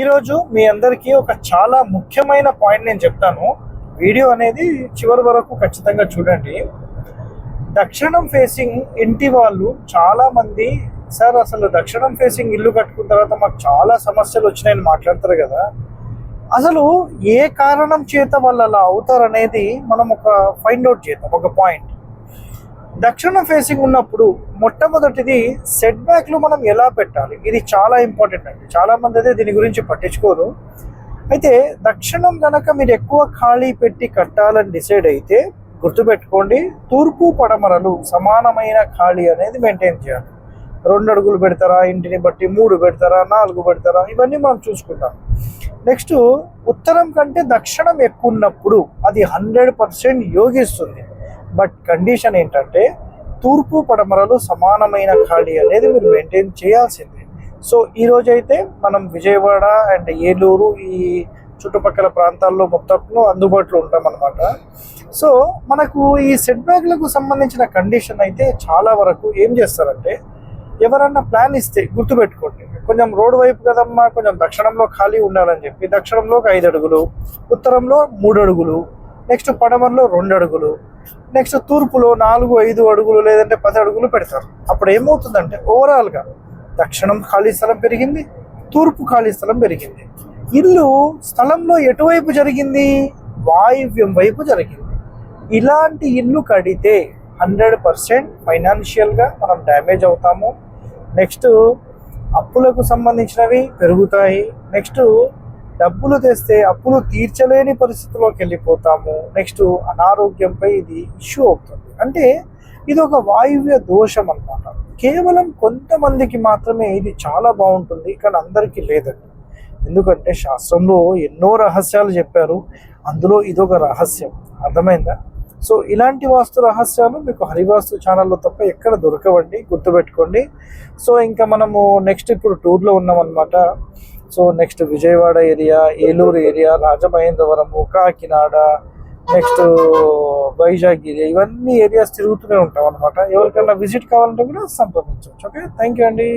ఈరోజు మీ అందరికీ ఒక చాలా ముఖ్యమైన పాయింట్ నేను చెప్తాను. వీడియో అనేది చివరి వరకు ఖచ్చితంగా చూడండి. దక్షిణం ఫేసింగ్ ఇంటి వాళ్ళు చాలామంది సార్ అసలు దక్షిణం ఫేసింగ్ ఇల్లు కట్టుకున్న తర్వాత మాకు చాలా సమస్యలు వచ్చినాయని మాట్లాడతారు కదా. అసలు ఏ కారణం చేత వాళ్ళు అలా అవుతారనేది మనం ఒక ఫైండ్ అవుట్ చేద్దాం ఒక పాయింట్ దక్షిణం ఫేసింగ్ ఉన్నప్పుడు మొట్టమొదటిది సెట్ బ్యాక్లు మనం ఎలా పెట్టాలి? ఇది చాలా ఇంపార్టెంట్ అండి. చాలామంది అయితే దీని గురించి పట్టించుకోరు. అయితే దక్షిణం కనుక మీరు ఎక్కువ ఖాళీ పెట్టి కట్టాలని డిసైడ్ అయితే గుర్తుపెట్టుకోండి తూర్పు పడమరలు సమానమైన ఖాళీ అనేది మెయింటైన్ చేయాలి. రెండు అడుగులు పెడతారా ఇంటిని బట్టి మూడు పెడతారా నాలుగు పెడతారా ఇవన్నీ మనం చూసుకుంటాం. నెక్స్ట్ ఉత్తరం కంటే దక్షిణం ఎక్కువ ఉన్నప్పుడు అది హండ్రెడ్ పర్సెంట్ యోగిస్తుంది. బట్ కండిషన్ ఏంటంటే తూర్పు పడమరలు సమానమైన ఖాళీ అనేది మీరు మెయింటైన్ చేయాల్సిందే. సో ఈరోజు అయితే మనం విజయవాడ అండ్ ఏలూరు ఈ చుట్టుపక్కల ప్రాంతాల్లో మొత్తంలో అందుబాటులో ఉంటాం సో మనకు ఈ సెట్ బ్యాక్లకు సంబంధించిన కండిషన్ అయితే చాలా వరకు ఏం చేస్తారంటే ఎవరన్నా ప్లాన్ ఇస్తే గుర్తుపెట్టుకోండి. కొంచెం రోడ్ వైపు కదమ్మా కొంచెం దక్షిణంలో ఖాళీ ఉండాలని చెప్పి దక్షిణంలో ఒక ఐదు అడుగులు ఉత్తరంలో మూడు అడుగులు నెక్స్ట్ పడమరలో రెండు అడుగులు నెక్స్ట్ తూర్పులో నాలుగు ఐదు అడుగులు లేదంటే పది అడుగులు పెడతారు. అప్పుడు ఏమవుతుందంటే ఓవరాల్గా దక్షిణం ఖాళీ స్థలం పెరిగింది తూర్పు ఖాళీ స్థలం పెరిగింది. ఇల్లు స్థలంలో ఎటువైపు జరిగింది? వాయువ్యం వైపు జరిగింది. ఇలాంటి ఇల్లు కడితే హండ్రెడ్ పర్సెంట్ ఫైనాన్షియల్గా మనం డ్యామేజ్ అవుతాము. నెక్స్ట్ అప్పులకు సంబంధించినవి పెరుగుతాయి. నెక్స్ట్ డబ్బులు తెస్తే అప్పులు తీర్చలేని పరిస్థితిలోకి వెళ్ళిపోతాము. నెక్స్ట్ అనారోగ్యంపై ఇది ఇష్యూ అవుతుంది. అంటే ఇది ఒక వాయువ్య దోషం అన్నమాట కేవలం కొంతమందికి మాత్రమే ఇది చాలా బాగుంటుంది కానీ అందరికీ లేదండి. ఎందుకంటే శాస్త్రంలో ఎన్నో రహస్యాలు చెప్పారు. అందులో ఇదొక రహస్యం. అర్థమైందా? సో ఇలాంటి వాస్తు రహస్యాలు మీకు హరివాస్తు ఛానల్లో తప్ప ఎక్కడ దొరకవండి గుర్తుపెట్టుకోండి. సో ఇంకా మనము నెక్స్ట్ ఇప్పుడు టూర్లో ఉన్నామన్నమాట. So next Vijayawada area Eluru area Rajamahendravaram Kakinada next Vizag area ఇవన్నీ ఏరియాస్ తిరుగుతూనే ఉంటాం అనమాట ఎవరికైనా విజిట్ కావాలంటే కూడా సంప్రదించవచ్చు. ఓకే? థ్యాంక్ యూ అండి.